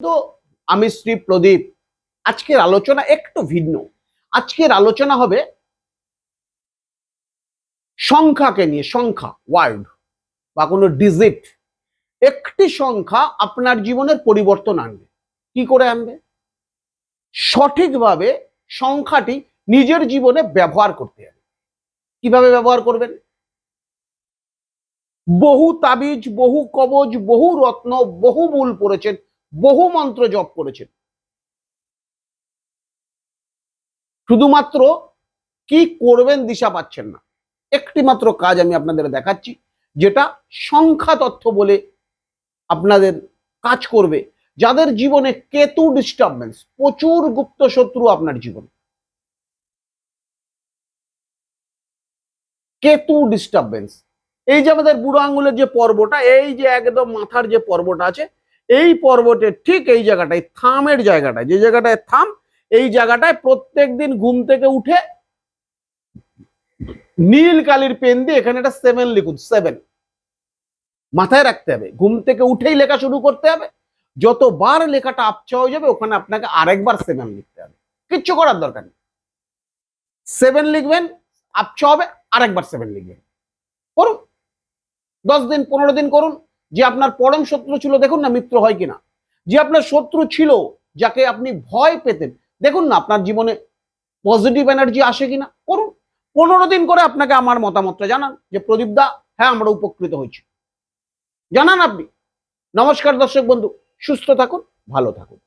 তো আমি শ্রী প্রদীপ, আজকের আলোচনা একটু ভিন্ন। আজকের আলোচনা হবে সংখ্যাকে নিয়ে, সংখ্যা ওয়ার্ড বা কোনো ডিজিট একটি সংখ্যা আপনার জীবনের পরিবর্তন আনবে। কি করে আনবে? সঠিকভাবে সংখ্যাটি নিজের জীবনে ব্যবহার করতে হবে। কীভাবে ব্যবহার করবেন? বহু তাবিজ, বহু কবজ, বহু রত্ন, বহু মূল পড়েছেন বহু মন্ত্র জপ করেছেন। শুধুমাত্র কি করবেন দিশা পাচ্ছেন না। একটি মাত্র কাজ আমি আপনাদের দেখাচ্ছি, যেটা সংখ্যা তথ্য বলে আপনাদের কাজ করবে, যাদের জীবনে কেতু ডিস্টারবেন্স প্রচুর গুপ্ত শত্রু আপনার জীবনে। কেতু ডিস্টারবেন্স এই যে আমাদের বুড়ো আঙ্গুলের যে পর্বটা, এই যে একদম মাথার যে পর্বটা আছে এই পর্বতের ঠিক এই জায়গাটায়, থামের জায়গাটায়, যে জায়গাটায় থাম, এই জায়গাটায় প্রত্যেক দিন ঘুম থেকে উঠে নীল কালির পেন দিয়ে এখানে একটা সেভেন লিখুন সেভেন মাথায় রাখতে হবে, ঘুম থেকে উঠেই লেখা শুরু করতে হবে। যতবার লেখাটা আপচা হয়ে যাবে, ওখানে আপনাকে আরেকবার সেভেন লিখতে হবে। কিচ্ছু করার দরকার নেই। সেভেন লিখবেন আপচা হবে, আরেকবার সেভেন লিখবেন। করুন। দশ দিন, পনেরো দিন করুন। যে আপনার পরম শত্রু ছিল, দেখুন না মিত্র হয় কিনা। যে আপনার শত্রু ছিল, যাকে আপনি ভয় পেতেন, দেখুন না আপনার জীবনে পজিটিভ এনার্জি আসে কিনা। করুন। পনেরো দিন করে আপনাকে আমার মতামতটা জানান যে, প্রদীপ দা হ্যাঁ আমরা উপকৃত হয়েছি। জানান আপনি। নমস্কার দর্শক বন্ধু, সুস্থ থাকুন, ভালো থাকুন।